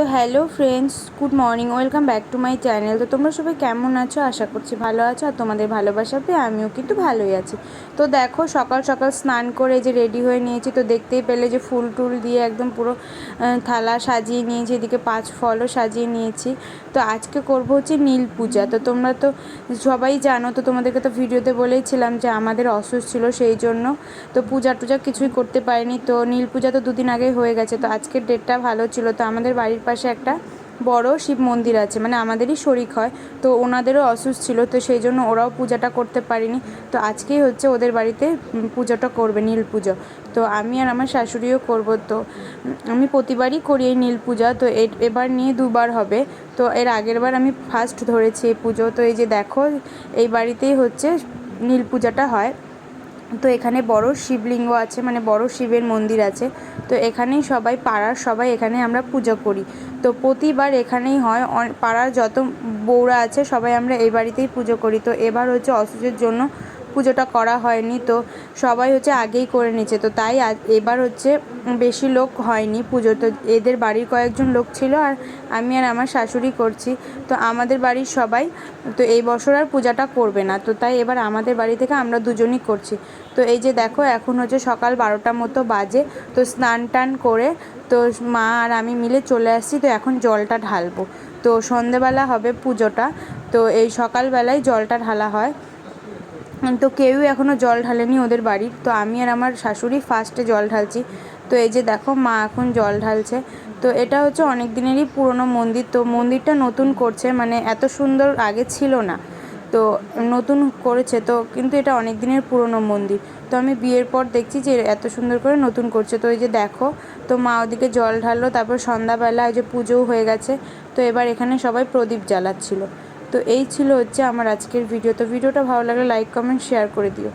তো hello friends good morning welcome back to my channel তো তোমরা সবাই কেমন আছো? আশা করছি ভালো আছো আর তোমাদের ভালোবাসা পেয়ে আমিও কিন্তু ভালোই আছি। তো দেখো, সকাল সকাল স্নান করে যে রেডি হয়ে নিয়েছি। তো দেখতেই পেলে যে ফুল টুল দিয়ে একদম পুরো থালা সাজিয়ে নিয়েছি, এদিকে পাঁচ ফলও সাজিয়ে নিয়েছি। তো আজকে করব হচ্ছে নীল পূজা। তো তোমরা তো সবাই জানো, তো তোমাদেরকে তো ভিডিওতে বলেইছিলাম যে আমাদের অসুস্থ ছিল সেই জন্য। তো পূজা টুজা কিছুই করতে পারিনি। তো নীল পূজা তো দুদিন আগে হয়ে গেছে। তো আজকের ডেটটা ভালো ছিল। তো আমাদের বাড়ির পাশে একটা বড় শিব মন্দির আছে মানে আমাদেরই শরিক হয়। তো ওনাদেরও অসুস্থ ছিল, তো সেই জন্য ওরাও পূজাটা করতে পারিনি। তো আজকেই হচ্ছে ওদের বাড়িতে পুজোটা করবে, নীল পুজো। তো আমি আর আমার শাশুড়িও করব, তো আমি প্রতিবারই করি এই নীল পূজা। তো এবার নিয়ে দুবার হবে। তো এর আগের বার আমি ফার্স্ট ধরেছি এই পুজো। তো এই যে দেখো, এই বাড়িতেই হচ্ছে নীল পূজাটা হয়। তো এখানে বড় শিবলিঙ্গ আছে মানে বড় শিবের মন্দির আছে। তো এখানেই সবাই, পাড়ার সবাই এখানে আমরা পুজো করি। তো প্রতিবার এখানেই হয় পাড়ার যত বউরা আছে সবাই আমরা এই বাড়িতেই পুজো করি। তো এবার হচ্ছে অসুখের জন্য পুজোটা করা হয়নি তো সবাই হচ্ছে আগেই করে নিচ্ছে তো তাই এবার হচ্ছে বেশি লোক হয়নি পুজো। তো এদের বাড়ির কয়েকজন লোক ছিল আর আমি আর আমার শাশুড়ি করছি। তো আমাদের বাড়ির সবাই তো এই বছর আর পূজাটা করবে না। তো তাই এবার আমাদের বাড়ি থেকে আমরা দুজনই করছি। তো এই যে দেখো এখন হচ্ছে সকাল বারোটা মতো বাজে। তো স্নান টান করে তো মা আর আমি মিলে চলে আসছি। তো এখন জলটা ঢালবো। তো সন্ধেবেলা হবে পুজোটা। তো এই সকালবেলায় জলটা ঢালা হয়। তো কেউই এখনও জল ঢালেনি ওদের বাড়ির। তো আমি আর আমার শাশুড়ি ফার্স্টে জল ঢালছি। তো এই যে দেখো, মা এখন জল ঢালছে। তো এটা হচ্ছে অনেক দিনেরই পুরনো মন্দির। তো মন্দিরটা নতুন করছে মানে এত সুন্দর আগে ছিল না। তো নতুন করেছে, তো কিন্তু এটা অনেক দিনের পুরনো মন্দির। তো আমি বিয়ের পর দেখছি যে এত সুন্দর করে নতুন করছে। তো এই যে দেখো, তো মা ওদিকে জল ঢাললো, তারপর সন্ধ্যাবেলা এই যে পুজোও হয়ে গেছে। তো এবার এখানে সবাই প্রদীপ জ্বালাচ্ছিল। তো এই ছিল হচ্ছে আমার আজকের ভিডিও তো ভিডিওটা ভালো লাগলে লাইক কমেন্ট শেয়ার করে দিও।